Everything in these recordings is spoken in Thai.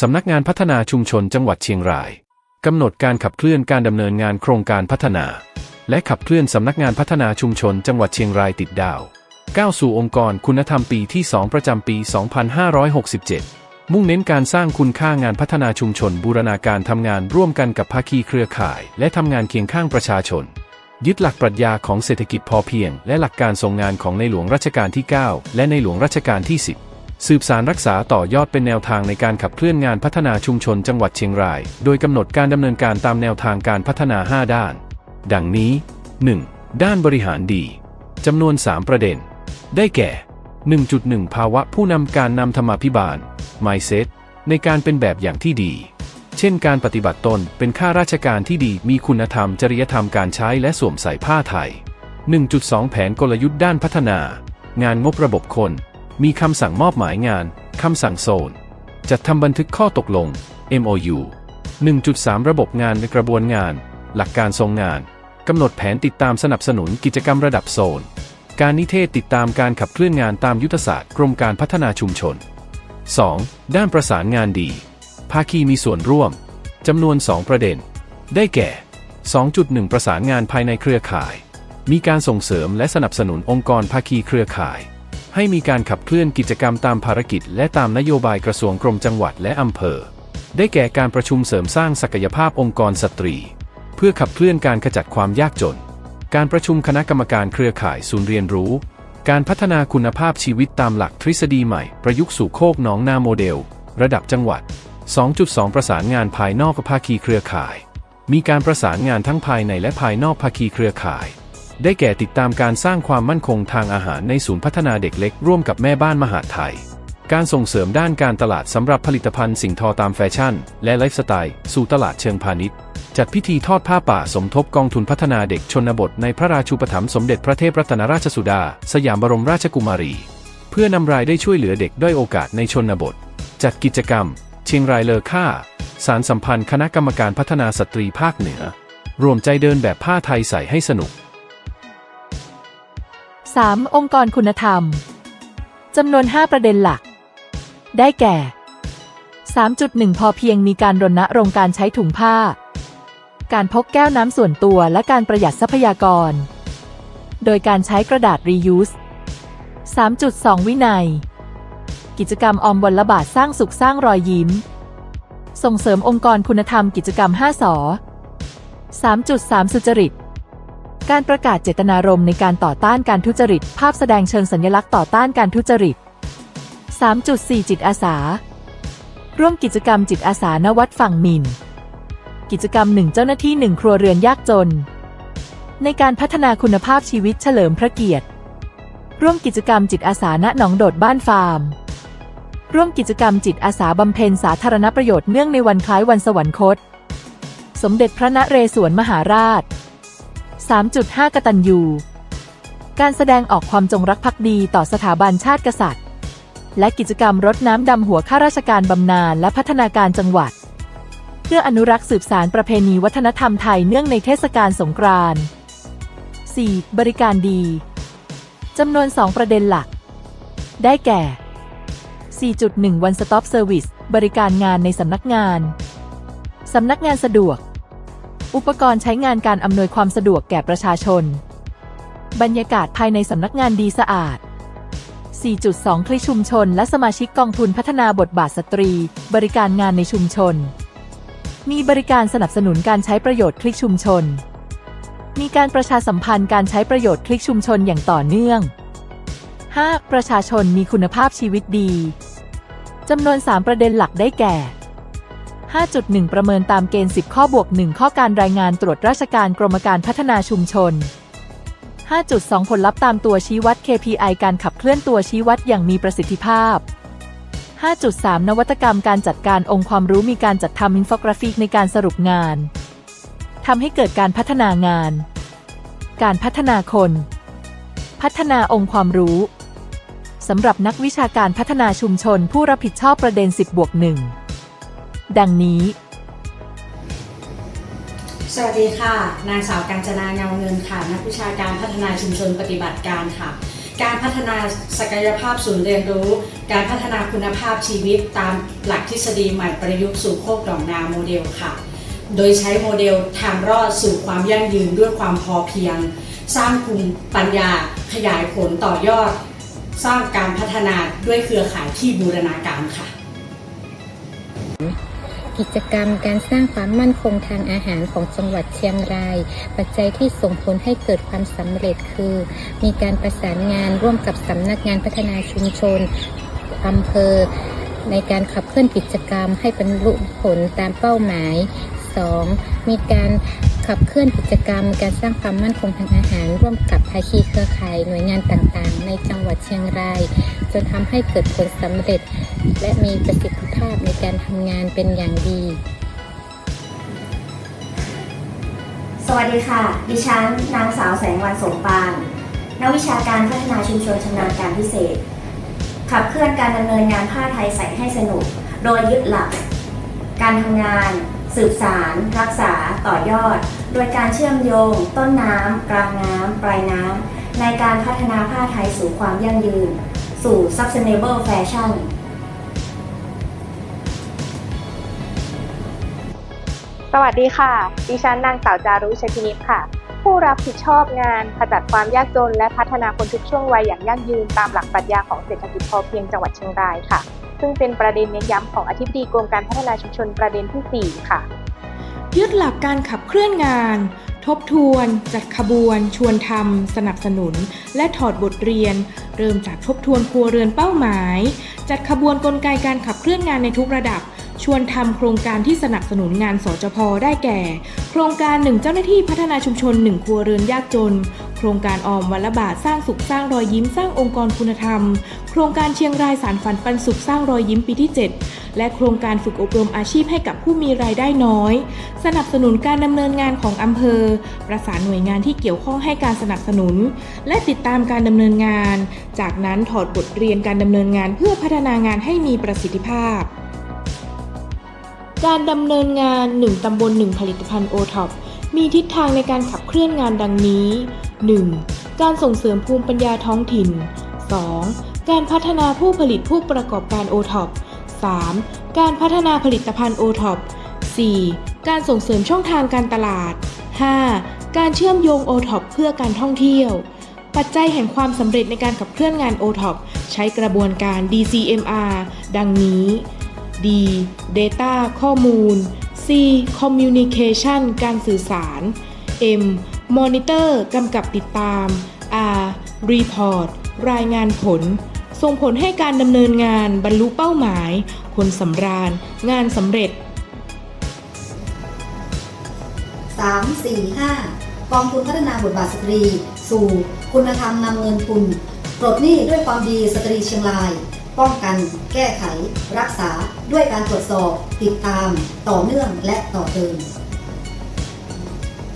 สำนักงานพัฒนาชุมชนจังหวัดเชียงรายกำหนดการขับเคลื่อนการดำเนินงานโครงการพัฒนา และขับเคลื่อนสำนักงานพัฒนาชุมชนจังหวัดเชียงรายติดดาวก้าวสู่องค์กรคุณธรรมปีที่ 2 ประจำปี 2567 มุ่งเน้นการสร้างคุณค่างานพัฒนาชุมชน บูรณาการทำงานร่วมกันกับภาคีเครือข่าย และทำงานเคียงข้างประชาชน ยึดหลักปรัชญาของเศรษฐกิจพอเพียง และหลักการทรงงานของในหลวงรัชกาลที่ 9 และในหลวงรัชกาลที่ 10 สืบสารรักษาต่อยอดเป็นแนวทางในการขับเคลื่อนงานพัฒนาชุมชนจังหวัดเชียงราย โดยกำหนดการดำเนินการตามแนวทางการพัฒนา 5 ด้าน ดังนี้ 1. ด้านบริหารดีจำนวน 3 ประเด็น ได้แก่ 1.1 ภาวะผู้นำการนำธรรมาภิบาล mindset ในการเป็นแบบอย่างที่ดี เช่นการปฏิบัติตนเป็นข้าราชการที่ดีมีคุณธรรมจริยธรรมการใช้และสวมใส่ผ้าไทย 1.2 แผนกลยุทธ์ด้านพัฒนา งานงบระบบคน มีคำสั่งมอบหมายงาน คำสั่งโซน จัดทำบันทึกข้อตกลง MOU 1.3 ระบบงานในกระบวนงาน หลักการทรงงาน กำหนดแผนติดตามสนับสนุนกิจกรรมระดับโซน การนิเทศติดตามการขับเคลื่อนงานตามยุทธศาสตร์กรมการพัฒนาชุมชน 2. ด้านประสานงานดี ภาคีมีส่วนร่วม จำนวน 2 ประเด็น ได้แก่ 2.1 ประสานงานภายในเครือข่าย มีการส่งเสริมและสนับสนุนองค์กรภาคีเครือข่าย ให้มีการขับเคลื่อนกิจกรรมตามภารกิจ และตามนโยบายกระทรวงกรมจังหวัดและอำเภอ ได้แก่การประชุมเสริมสร้างศักยภาพองค์กรสตรี เพื่อขับเคลื่อนการขจัดความยากจน การประชุมคณะกรรมการเครือข่ายศูนย์เรียนรู้ การพัฒนาคุณภาพชีวิตตามหลักทฤษฎีใหม่ ประยุกต์สู่โคกหนองนาโมเดล ระดับจังหวัด 2.2 ประสานงานภายนอกภาคีเครือข่าย มีการประสานงานทั้งภายในและภายนอกภาคีเครือข่าย ได้แก่ติดตามการสร้างความมั่นคงทางอาหารในศูนย์พัฒนาเด็กเล็ก ร่วมกับแม่บ้านมหาดไทย การส่งเสริมด้านการตลาดสำหรับผลิตภัณฑ์สิ่งทอตามแฟชั่น และไลฟ์สไตล์ สู่ตลาดเชิงพาณิชย์ จัดพิธีทอดผ้าป่าสมทบกองทุนพัฒนาเด็กชนบทในพระราชูปถัมภ์สมเด็จพระเทพรัตนราชสุดา สยามบรมราชกุมารี เพื่อนำรายได้ช่วยเหลือเด็กด้อยโอกาสในชนบท จัดกิจกรรม เชียงรายเลอค่า สารสัมพันธ์คณะกรรมการพัฒนาสตรีภาคเหนือ รวมใจเดินแบบผ้าไทยใส่ให้สนุก 3. องค์กรคุณธรรม จำนวน 5 ประเด็นหลัก ได้แก่ 3.1 พอเพียงมีการรณรงค์การใช้ถุงผ้า การพกแก้วน้ำส่วนตัวและการประหยัดทรัพยากร โดยการใช้กระดาษ reuse 3.2 วินัย กิจกรรมออมวันละบาทสร้างสุขสร้างรอยยิ้ม ส่งเสริมองค์กรคุณธรรมกิจกรรม 5สอ3.3 สุจริต การประกาศเจตนารมณ์ในการต่อต้านการทุจริต ภาพแสดงเชิงสัญลักษณ์ต่อต้านการทุจริต 3.4 จิตอาสา ร่วมกิจกรรมจิตอาสาณวัดฝั่งมิน กิจกรรมหนึ่งเจ้าหน้าที่หนึ่งครัวเรือนยากจน ในการพัฒนาคุณภาพชีวิตเฉลิมพระเกียรติ ร่วมกิจกรรมจิตอาสาณหนองโดดบ้านฟาร์ม ร่วมกิจกรรมจิตอาสาบำเพ็ญสาธารณประโยชน์เนื่องในวันคล้ายวันสวรรคต สมเด็จพระนเรศวรมหาราช 3.5 กตัญญูการแสดงออกความจงรักภักดีต่อสถาบันชาติกษัตริย์ และกิจกรรมรดน้ำดำหัวข้าราชการบำนาญและพัฒนาการจังหวัด เพื่ออนุรักษ์สืบสารประเพณีวัฒนธรรมไทยเนื่องในเทศกาลสงกรานต์ 4. บริการดีจำนวน 2 ประเด็นหลัก ได้แก่ 4.1 One Stop Service บริการงานในสำนักงาน สำนักงานสะดวก อุปกรณ์ใช้งานการอำนวยความสะดวกแก่ประชาชน บรรยากาศภายในสำนักงานดีสะอาด 4.2 คลิชุมชน และสมาชิกกองทุนพัฒนาบทบาทสตรี บริการงานในชุมชน มีบริการสนับสนุนการใช้ประโยชน์คลิกชุมชน มีการประชาสัมพันธ์การใช้ประโยชน์คลิกชุมชนอย่างต่อเนื่อง 5. ประชาชนมีคุณภาพชีวิตดีจำนวน 3 ประเด็นหลักได้แก่ 5.1 ประเมินตามเกณฑ์ 10 ข้อบวก 1 ข้อการรายงานตรวจราชการกรมการพัฒนาชุมชน 5.2 ผลลัพธ์ตามตัวชี้วัด KPI การขับเคลื่อนตัวชี้วัดอย่างมีประสิทธิภาพ 5.3 นวัตกรรมการจัดการองค์ความรู้มีการจัดทำอินโฟกราฟิกในการสรุปงานทำให้เกิดการพัฒนางาน การพัฒนาคน พัฒนาองค์ความรู้สำหรับนักวิชาการพัฒนาชุมชนผู้รับผิดชอบประเด็น 10บวก1 ดังนี้ สวัสดีค่ะ นางสาวกาญจนาเงาเงินค่ะ นักวิชาการพัฒนาชุมชนปฏิบัติการค่ะ การพัฒนาศักยภาพศูนย์เรียนรู้ การพัฒนาคุณภาพชีวิตตามหลักทฤษฎีใหม่ประยุกต์สู่โคกดอกนาโมเดลค่ะ โดยใช้โมเดลทางรอดสู่ความยั่งยืนด้วยความพอเพียง สร้างภูมิปัญญา ขยายผลต่อยอด สร้างการพัฒนาด้วยเครือข่ายที่บูรณาการค่ะ กิจกรรมการสร้างความมั่นคงทางอาหารของจังหวัดเชียงราย ปัจจัยที่ส่งผลให้เกิดความสำเร็จคือ มีการประสานงานร่วมกับสำนักงานพัฒนาชุมชนอำเภอ ในการขับเคลื่อนกิจกรรมให้บรรลุผลตามเป้าหมาย 2. มีการ ขับเคลื่อนกิจกรรม การสร้างความมั่นคงทางอาหาร ร่วมกับภาคีเครือข่ายหน่วยงานต่างๆ ในจังหวัดเชียงราย จนทำให้เกิดผลสำเร็จ และมีประสิทธิภาพในการทำงานเป็นอย่างดี สวัสดีค่ะ ดิฉันนางสาวแสงวันสมปานนักวิชาการพัฒนาชุมชนชำนาญการพิเศษ ขับเคลื่อนการดำเนินงานผ้าไทยใส่ให้สนุก โดยยึดหลัก การทำงาน สืบสาร รักษา ต่อยอด โดยการเชื่อมโยง ต้นน้ำกลางน้ำปลายน้ำในการพัฒนาผ้าไทยสู่ความยั่งยืน สู่ sustainable fashion สวัสดีค่ะ ดิฉันนางสาวจารุชพินิจค่ะ ผู้รับผิดชอบงานขจัดความยากจน และพัฒนาคนทุกช่วงวัยอย่างยั่งยืนตามหลักปรัชญาของเศรษฐกิจพอเพียงจังหวัดเชียงรายค่ะ ซึ่งเป็นประเด็นเน้นย้ำของอธิบดีกรมการพัฒนาชุมชนประเด็นที่ 4 ค่ะ ยึดหลักการขับเคลื่อนงาน ทบทวน จัดขบวน ชวนทำสนับสนุน และถอดบทเรียน เริ่มจากทบทวนครัวเรือนเป้าหมาย จัดขบวนกลไกการขับเคลื่อนงานในทุกระดับ ชวนทำโครงการที่สนับสนุนงานสจพได้แก่ โครงการ 1 เจ้าหน้าที่พัฒนาชุมชน 1 ครัวเรือนยากจน โครงการออมวันละบาทสร้างสุขสร้างรอยยิ้มสร้างองค์กรคุณธรรม โครงการเชียงรายสารฝันปันสุขสร้างรอยยิ้มปีที่ 7 และโครงการฝึกอบรมอาชีพให้กับผู้มีรายได้น้อย สนับสนุนการดำเนินงานของอำเภอ ประสานหน่วยงานที่เกี่ยวข้องให้การสนับสนุน และติดตามการดำเนินงาน จากนั้นถอดบทเรียนการดำเนินงานเพื่อพัฒนางานให้มีประสิทธิภาพการดำเนินงาน 1 ตำบล 1 ผลิตภัณฑ์โอท็อปมีทิศทางในการขับเคลื่อนงานดังนี้ 1. การส่งเสริมภูมิปัญญาท้องถิ่น 2. การพัฒนาผู้ผลิตผู้ประกอบการโอท็อป 3. การพัฒนาผลิตภัณฑ์โอท็อป 4. การส่งเสริมช่องทางการตลาด 5. การเชื่อมโยงโอท็อปเพื่อการท่องเที่ยว ปัจจัยแห่งความสำเร็จในการขับเคลื่อนงาน o t o p ใช้กระบวนการ DCMR ดังนี้ D Data ข้อมูล C Communication การสื่อสาร M Monitor กำกับติดตาม R Report รายงานผล ส่งผลให้การดำเนินงานบรรลุเป้าหมาย คนสำราญ งานสำเร็จ 3 4 5 กองทุนพัฒนาบทบาทสตรี สู่ คุณธรรมนำเงินทุนปลดหนี้ด้วยความดีสตรีเชียงราย ป้องกัน แก้ไข รักษาด้วยการตรวจสอบ ติดตาม ต่อเนื่องและต่อเติม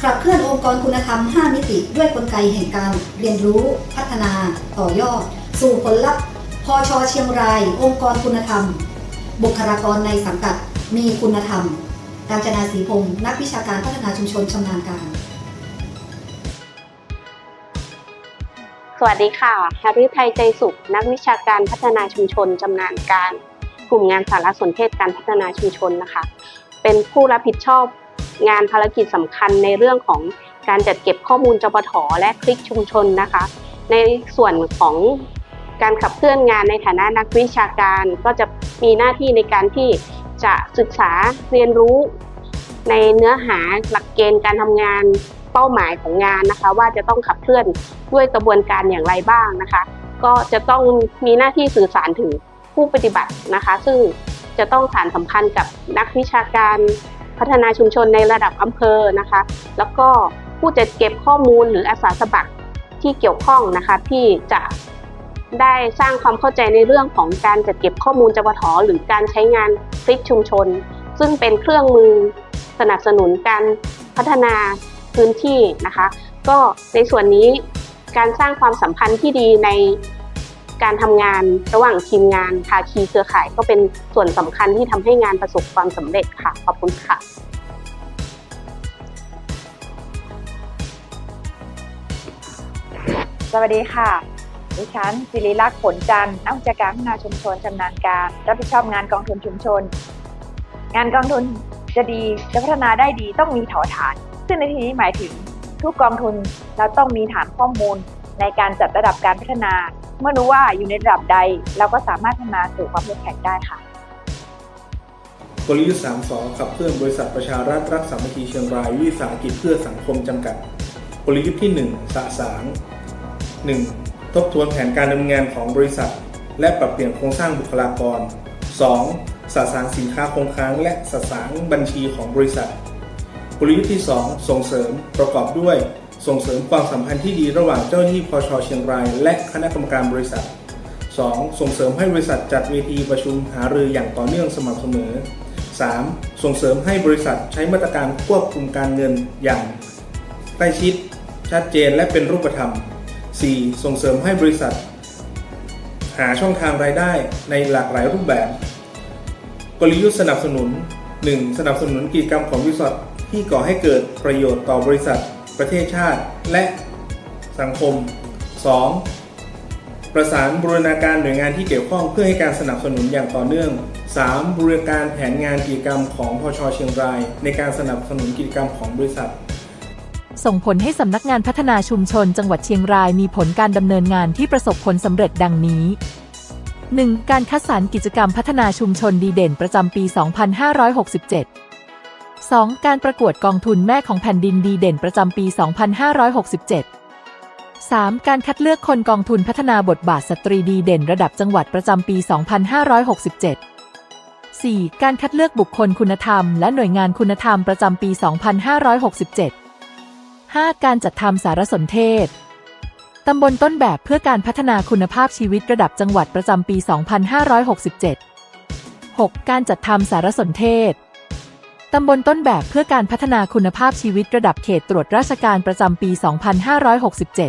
ขับเคลื่อนองค์กรคุณธรรม 5 มิติ ด้วยกลไกแห่งการเรียนรู้ พัฒนา ต่อยอด สู่ผลลัพธ์พอชอเชียงราย องค์กรคุณธรรม บุคลากรในสังกัดมีคุณธรรม การจนาศรีพงศ์นักวิชาการพัฒนาชุมชนชำนาญการ สวัสดีค่ะฮาริไทยใจสุข นักวิชาการพัฒนาชุมชนชำนาญการ กลุ่มงานสารสนเทศการพัฒนาชุมชนนะคะ เป็นผู้รับผิดชอบ งานภารกิจสำคัญในเรื่องของการจัดเก็บข้อมูลจปทและคลิกชุมชนนะคะ ในส่วนของการขับเคลื่อนงานในฐานะนักวิชาการก็จะมีหน้าที่ในการที่จะศึกษาเรียนรู้ ในเนื้อหาหลักเกณฑ์การทำงานเป้าหมายของงานนะคะ ว่าจะต้องขับเคลื่อนด้วยกระบวนการอย่างไรบ้างนะคะ ก็จะต้องมีหน้าที่สื่อสารถึงผู้ปฏิบัตินะคะ ซึ่งจะต้องสารสัมพันธ์กับนักวิชาการ พัฒนาชุมชนในระดับอำเภอนะคะ แล้วก็ผู้จัดเก็บข้อมูลหรืออาสาสมัครที่เกี่ยวข้องนะคะที่จะได้สร้างความเข้าใจในเรื่องของการจัดเก็บข้อมูลจปทหรือการใช้งานคลิกชุมชน ซึ่งเป็นเครื่องมือสนับสนุนการพัฒนาพื้นที่นะคะ ก็ในส่วนนี้การสร้างความสัมพันธ์ที่ดีใน การทำงานระหว่างทีมงานภาคีเครือข่ายก็เป็นส่วนสำคัญที่ทำให้งานประสบความสำเร็จค่ะ ขอบคุณค่ะสวัสดีค่ะ ดิฉันศิริลักษณ์ผลจันทร์นักวิชาการพัฒนาชุมชนชำนาญการ รับผิดชอบงานกองทุนชุมชน งานกองทุนจะดีจะพัฒนาได้ดีต้องมีถอฐาน ซึ่งในที่นี้หมายถึงทุกกองทุนเราต้องมีฐานข้อมูลในการจัดระดับการพัฒนา เมื่อรู้ว่าอยู่ในระดับใด เราก็สามารถพัฒนาสู่ความเข้มแข็งได้ค่ะ กลยุทธ์3สอขับเคลื่อนบริษัทประชารัฐรักสามัคคีเชียงรายวิสาหกิจเพื่อสังคมจำกัด กลยุทธ์ที่ 1 สะสาง 1. ทบทวนแผนการดำเนินงานของบริษัท และปรับเปลี่ยนโครงสร้างบุคลากร 2. สะสางสินค้าคงค้าง และสะสางบัญชีของบริษัท กลยุทธ์ที่ 2 ส่งเสริมประกอบด้วย ส่งเสริมความสัมพันธ์ที่ดีระหว่างเจ้าหน้าที่พชเชียงราย และคณะกรรมการบริษัท 2. ส่งเสริมให้บริษัทจัดเวทีประชุมหารืออย่างต่อเนื่องสม่ำเสมอ 3. ส่งเสริมให้บริษัทใช้มาตรการควบคุมการเงินอย่างใกล้ชิด ชัดเจนและเป็นรูปธรรม 4. ส่งเสริมให้บริษัท หาช่องทางรายได้ในหลากหลายรูปแบบ กลยุทธ์สนับสนุน 1. สนับสนุนกิจกรรมของบริษัทที่ก่อให้เกิดประโยชน์ต่อบริษัท ประเทศชาติและสังคม 2. ประสานบูรณาการหน่วยงานที่เกี่ยวข้องเพื่อให้การสนับสนุนอย่างต่อเนื่อง 3. บูรณาการแผนงานกิจกรรมของพชเชียงราย ในการสนับสนุนกิจกรรมของบริษัท ส่งผลให้สำนักงานพัฒนาชุมชนจังหวัดเชียงรายมีผลการดำเนินงานที่ประสบผลสำเร็จดังนี้ 1. การคัดสรรกิจกรรมพัฒนาชุมชนดีเด่นประจำปี 2567 2. การประกวดกองทุนแม่ของแผ่นดินดีเด่นประจำปี 2567 3. การคัดเลือกคนกองทุนพัฒนาบทบาทสตรีดีเด่นระดับจังหวัดประจำปี 2567 4. การคัดเลือกบุคคลคุณธรรม และหน่วยงานคุณธรรมประจำปี 2567 5. การจัดทำสารสนเทศ ตำบลต้นแบบเพื่อการพัฒนาคุณภาพชีวิตระดับจังหวัดประจำปี 2567 6. การจัดทำสารสนเทศ ตำบลต้นแบบเพื่อการพัฒนาคุณภาพชีวิตระดับเขตตรวจราชการประจำปี 2567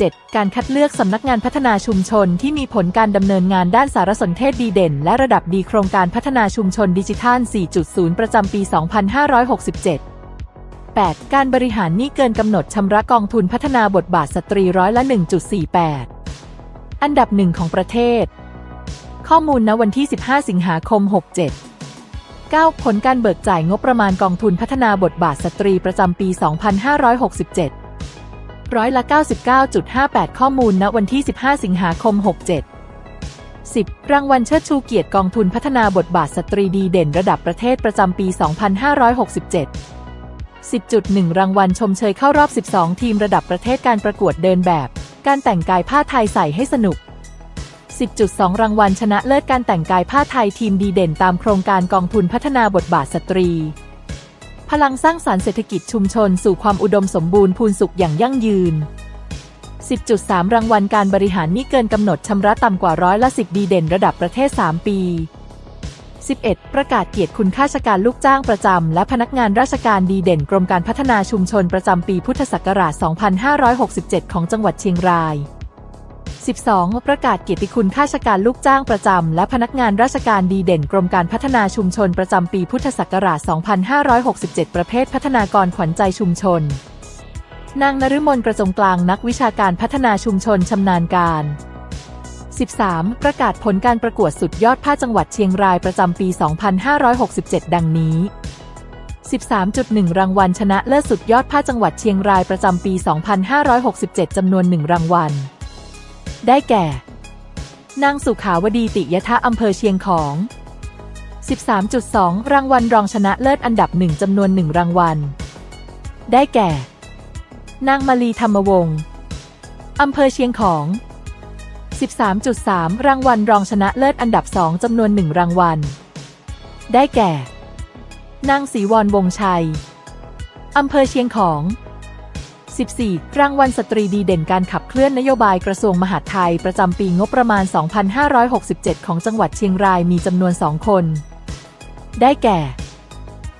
7. การคัดเลือกสำนักงานพัฒนาชุมชนที่มีผลการดำเนินงานด้านสารสนเทศดีเด่น และระดับดีโครงการพัฒนาชุมชนดิจิทัล 4.0 ประจำปี 2567 8. การบริหารหนี้เกินกำหนดชำระกองทุนพัฒนาบทบาทสตรีร้อยละ 1.48 อันดับหนึ่งของประเทศ ข้อมูลณวันที่ 15 สิงหาคม 67 9. ผลการเบิกจ่ายงบประมาณกองทุนพัฒนาบทบาทสตรีประจำปี 2567 ร้อยละ 99.58 ข้อมูลณวันที่ 15 สิงหาคม 67 10. รางวัลเชิดชูเกียรติกองทุนพัฒนาบทบาทสตรีดีเด่นระดับประเทศประจำปี 2567 10.1 รางวัลชมเชยเข้ารอบ 12 ทีมระดับประเทศการประกวดเดินแบบ การแต่งกายผ้าไทยใส่ให้สนุก 10.2 รางวัลชนะเลิศการแต่งกายผ้าไทยทีมดีเด่นตามโครงการกองทุนพัฒนาบทบาทสตรี พลังสร้างสารรค์เศรษฐกิจชุมชนสู่ความอุดมสมบูรณ์พูนสุขอย่างยั่งยืน 10.3 รางวัลการบริหารนี้เกินกำหนดชำระต่ำกว่าร้อยละ10 ดีเด่นระดับประเทศ 3 ปี 11. ประกาศเกียรติคุณข้าราชการลูกจ้างประจำ และพนักงานราชการดีเด่นกรมการพัฒนาชุมชนประจำปีพุทธศักราช 2567 ของจังหวัดเชียงราย 12. ประกาศเกียรติคุณข้าราชการลูกจ้างประจำ และพนักงานราชการดีเด่นกรมการพัฒนาชุมชนประจำปีพุทธศักราช 2567 ประเภทพัฒนากรขวัญใจชุมชน นางนฤมลกระจงกลางนักวิชาการพัฒนาชุมชนชำนาญการ 13. ประกาศผลการประกวดสุดยอดผ้าจังหวัดเชียงรายประจำปี 2567 ดังนี้ 13.1 รางวัลชนะเลิศสุดยอดผ้าจังหวัดเชียงรายประจำปี 2567 จำนวน 1 รางวัล ได้แก่ นางสุขาวดีติยทะอำเภอเชียงของ 13.2 รางวัลรองชนะเลิศอันดับหนึ่งจำนวน1รางวัล ได้แก่ นางมาลีธรรมวงศ์อำเภอเชียงของ 13.3 รางวัลรองชนะเลิศอันดับ2จำนวน1รางวัล ได้แก่ นางศรีวรวงชัย อำเภอเชียงของ 14 รางวัลสตรีดีเด่นการขับเคลื่อนนโยบายกระทรวงมหาดไทย ประจำปีงบประมาณ 2567 ของจังหวัดเชียงรายมีจำนวน 2 คน ได้แก่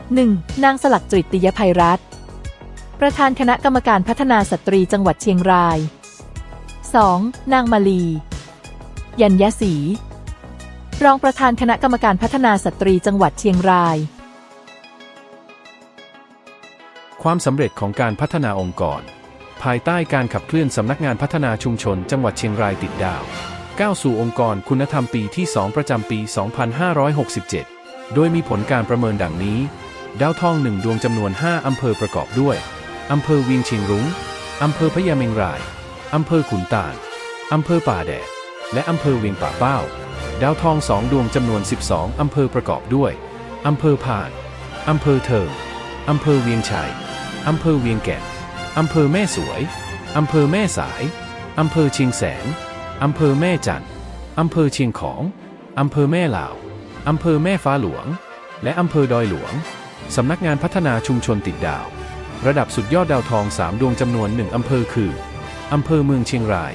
1. นางสลักจิตติยภัยรัตน์ประธานคณะกรรมการพัฒนาสตรีจังหวัดเชียงราย 2. นางมาลี ยัญญศรีรองประธานคณะกรรมการพัฒนาสตรีจังหวัดเชียงราย ความสำเร็จของการพัฒนาองค์กร ภายใต้การขับเคลื่อนสำนักงานพัฒนาชุมชนจังหวัดเชียงรายติดดาว ก้าวสู่องค์กรคุณธรรมปีที่ 2 ประจำปี 2567 โดยมีผลการประเมินดังนี้ ดาวทองหนึ่งดวงจำนวน 5 อำเภอประกอบด้วย อำเภอเวียงเชียงรุง้ง อำเภอพะยาเมงราย อำเภอขุนตาล อำเภอป่าแดด และอำเภอเวียงป่าเป้า ดาวทองสองดวงจำนวน 12 อำเภอประกอบด้วย อำเภอพาน อำเภอเทิงอำเภอเวียงชัย อำเภอเวียงแก่นอำเภอแม่สวย อำเภอแม่สาย อำเภอเชียงแสน อำเภอแม่จันอำเภอเชียงของ อำเภอแม่ลาว อำเภอแม่ฟ้าหลวง และอำเภอดอยหลวง สำนักงานพัฒนาชุมชนติดดาว ระดับสุดยอดดาวทอง 3 ดวงจำนวน 1 อำเภอคือ อำเภอเมืองเชียงราย